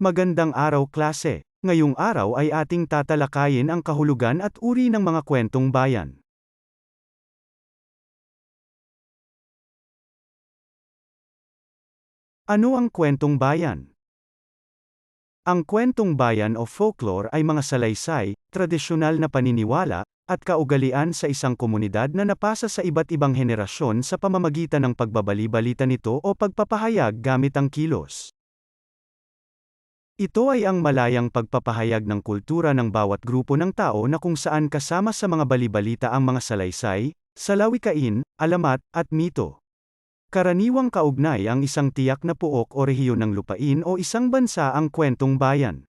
Magandang araw klase. Ngayong araw ay ating tatalakayin ang kahulugan at uri ng mga kwentong bayan. Ano ang kwentong bayan? Ang kwentong bayan o folklore ay mga salaysay, tradisyonal na paniniwala, at kaugalian sa isang komunidad na napasa sa iba't ibang henerasyon sa pamamagitan ng pagbabali-balita nito o pagpapahayag gamit ang kilos. Ito ay ang malayang pagpapahayag ng kultura ng bawat grupo ng tao na kung saan kasama sa mga balibalita ang mga salaysay, salawikain, alamat, at mito. Karaniwang kaugnay ang isang tiyak na puok o rehiyon ng lupain o isang bansa ang kwentong bayan.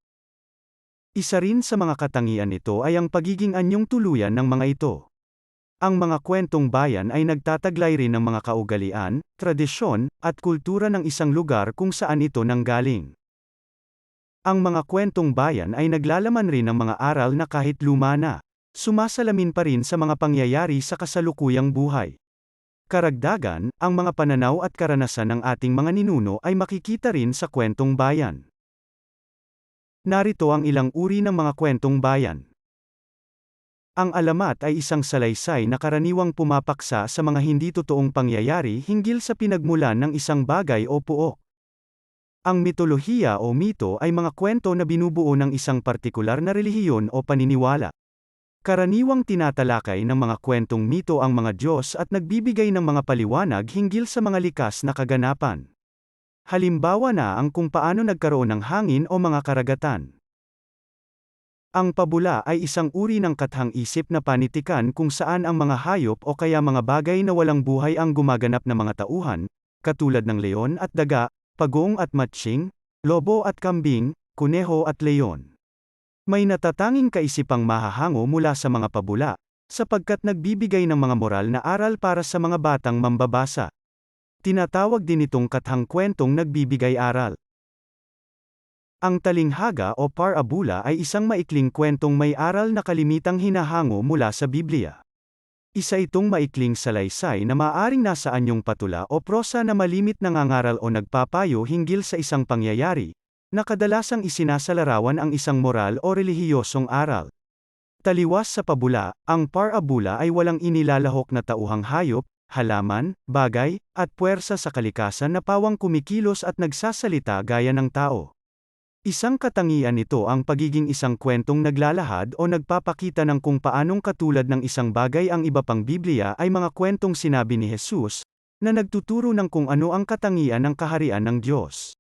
Isa rin sa mga katangian nito ay ang pagiging anyong tuluyan ng mga ito. Ang mga kwentong bayan ay nagtataglay rin ng mga kaugalian, tradisyon, at kultura ng isang lugar kung saan ito nanggaling. Ang mga kwentong bayan ay naglalaman rin ng mga aral na kahit luma na, sumasalamin pa rin sa mga pangyayari sa kasalukuyang buhay. Karagdagan, ang mga pananaw at karanasan ng ating mga ninuno ay makikita rin sa kwentong bayan. Narito ang ilang uri ng mga kwentong bayan. Ang alamat ay isang salaysay na karaniwang pumapaksa sa mga hindi totoong pangyayari hinggil sa pinagmulan ng isang bagay o puok. Ang mitolohiya o mito ay mga kwento na binubuo ng isang partikular na relihiyon o paniniwala. Karaniwang tinatalakay ng mga kwentong mito ang mga Diyos at nagbibigay ng mga paliwanag hinggil sa mga likas na kaganapan. Halimbawa na ang kung paano nagkaroon ng hangin o mga karagatan. Ang pabula ay isang uri ng kathang-isip na panitikan kung saan ang mga hayop o kaya mga bagay na walang buhay ang gumaganap na mga tauhan, katulad ng leon at daga, pagong at matching, lobo at kambing, kuneho at leon. May natatanging kaisipang mahahango mula sa mga pabula, sapagkat nagbibigay ng mga moral na aral para sa mga batang mambabasa. Tinatawag din itong kathang kwentong nagbibigay aral. Ang talinghaga o parabula ay isang maikling kwentong may aral na kalimitang hinahango mula sa Biblia. Isa itong maikling salaysay na maaring nasa anyong patula o prosa na malimit nangangaral o nagpapayo hinggil sa isang pangyayari, na kadalasang isinasalarawan ang isang moral o relihiyosong aral. Taliwas sa pabula, ang parabula ay walang inilalahok na tauhang hayop, halaman, bagay, at puwersa sa kalikasan na pawang kumikilos at nagsasalita gaya ng tao. Isang katangian nito ang pagiging isang kwentong naglalahad o nagpapakita ng kung paanong katulad ng isang bagay ang iba pang Biblia ay mga kwentong sinabi ni Jesus, na nagtuturo ng kung ano ang katangian ng kaharian ng Diyos.